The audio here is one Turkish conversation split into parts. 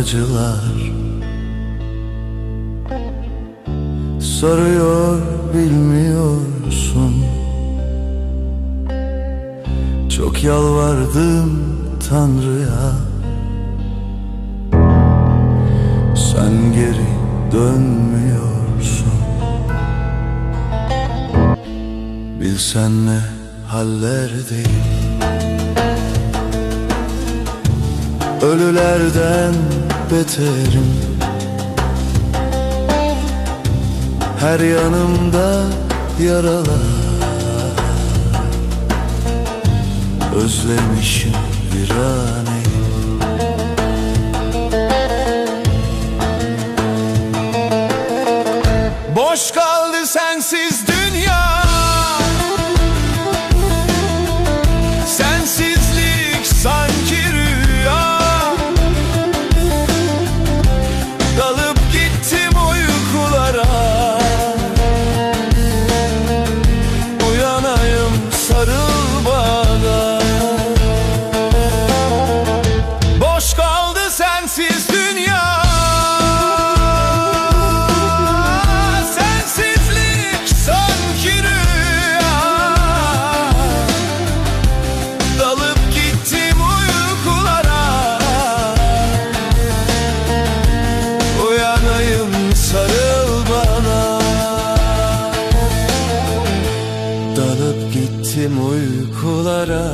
acılar Soruyor bilmiyorsun. Çok yalvardım Tanrı'ya. Sen geri dönmüyorsun. Bilsen ne hallerdeyim Ölülerden beterim Her yanımda yaralar. Özlemişim viraneyi Gittim uykulara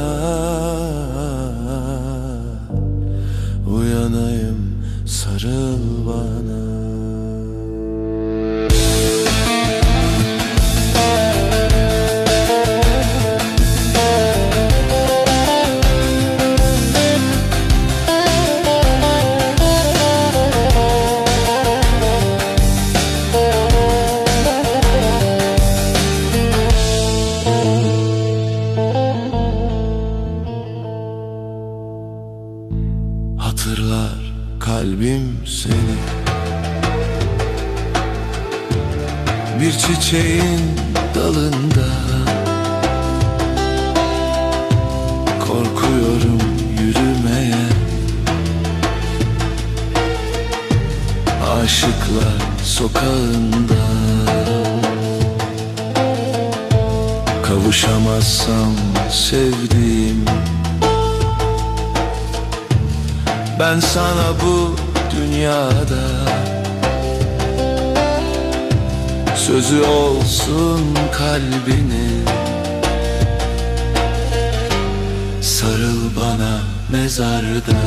Hatırlar kalbim seni. Bir çiçeğin dalında Korkuyorum yürümeye. Aşıklar sokağında Kavuşamazsam sevdiğim Ben sana bu dünyada Sözü olsun kalbinin Sarıl bana mezarda.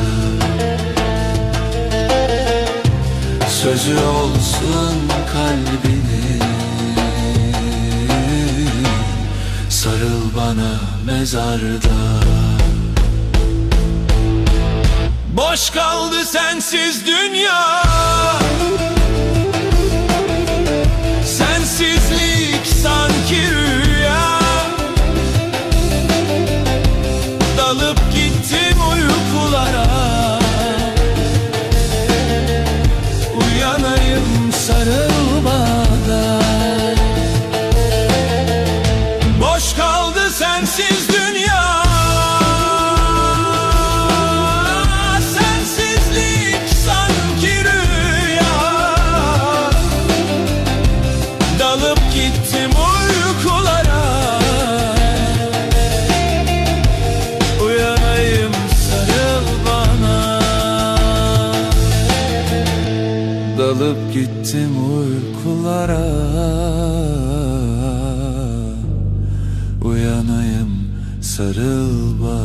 Sözü olsun kalbinin Sarıl bana mezarda Boş kaldı sensiz dünya Dalıp gittim uykulara. Uyanayım sarıl bana